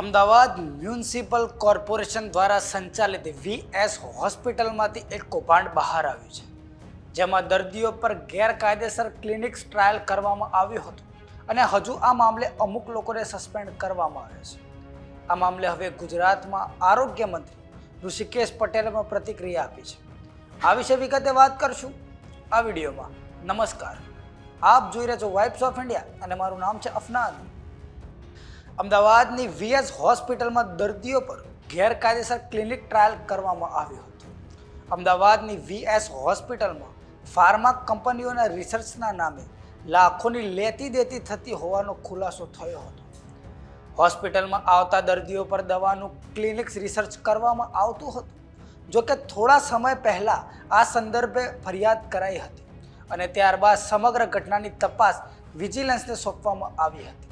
Ahmedabad municipal corporation દ્વારા સંચાલિત VS હોસ્પિટલમાંથી એક કૌભાંડ બહાર આવ્યું છે, જેમાં દર્દીઓ પર ગેરકાયદેસર ક્લિનિક્સ ટ્રાયલ કરવામાં આવ્યું હતું અને હજુ આ મામલે અમુક લોકોને સસ્પેન્ડ કરવામાં આવ્યા છે. આ મામલે હવે ગુજરાતમાં આરોગ્ય મંત્રી ઋષિકેશ પટેલે પણ પ્રતિક્રિયા આપી છે. આ વિશે વિગતે વાત કરશું આ વિડીયોમાં. નમસ્કાર. આપ જોઈ રહ્યા છો વાઇબ્સ ઓફ ઇન્ડિયા અને મારું નામ છે અફનાન. અમદાવાદની વીએસ હોસ્પિટલમાં દર્દીઓ પર ગેરકાયદેસર ક્લિનિક ટ્રાયલ કરવામાં આવ્યું હતું. અમદાવાદની વીએસ હોસ્પિટલમાં ફાર્મા કંપનીઓના રિસર્ચના નામે લાખોની લેતી દેતી થતી હોવાનો ખુલાસો થયો હતો. હોસ્પિટલમાં આવતા દર્દીઓ પર દવાનું ક્લિનિક્સ રિસર્ચ કરવામાં આવતું હતું, જો કે થોડા સમય પહેલાં આ સંદર્ભે ફરિયાદ કરાઈ હતી અને ત્યારબાદ સમગ્ર ઘટનાની તપાસ વિજિલન્સને સોંપવામાં આવી હતી.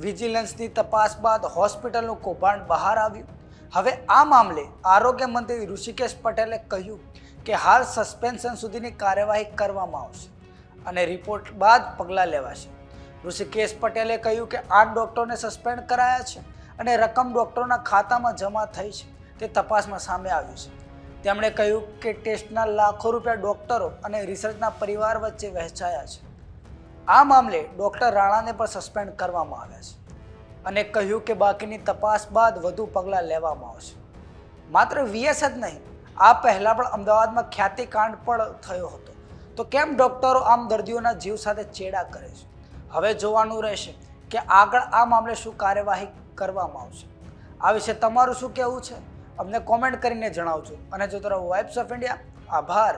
વિજિલન્સની તપાસ બાદ હોસ્પિટલનું કૌભાંડ બહાર આવ્યું. હવે આ મામલે આરોગ્ય મંત્રી ઋષિકેશ પટેલે કહ્યું કે હાલ સસ્પેન્શન સુધીની કાર્યવાહી કરવામાં આવશે અને રિપોર્ટ બાદ પગલાં લેવાશે. ઋષિકેશ પટેલે કહ્યું કે આઠ ડૉક્ટરોને સસ્પેન્ડ કરાયા છે અને રકમ ડૉક્ટરોના ખાતામાં જમા થઈ છે. તે તપાસમાં સામે આવ્યું છે. તેમણે કહ્યું કે ટેસ્ટના લાખો રૂપિયા ડૉક્ટરો અને રિસર્ચના પરિવાર વચ્ચે વહેંચાયા છે. આ મામલે ડૉક્ટર રાણાને પણ સસ્પેન્ડ કરવામાં આવ્યા છે અને કહ્યું કે બાકીની તપાસ બાદ વધુ પગલાં લેવામાં આવશે. માત્ર વીએસ જ નહીં, આ પહેલાં પણ અમદાવાદમાં ખ્યાતિકાંડ પણ થયો હતો. તો કેમ ડૉક્ટરો આમ દર્દીઓના જીવ સાથે ચેડા કરે છે? હવે જોવાનું રહેશે કે આગળ આ મામલે શું કાર્યવાહી કરવામાં આવશે. આ વિશે તમારું શું કહેવું છે? અમને કોમેન્ટ કરીને જણાવજો. અને જો તરફ વાઇબ્સ ઓફ ઇન્ડિયા આભાર.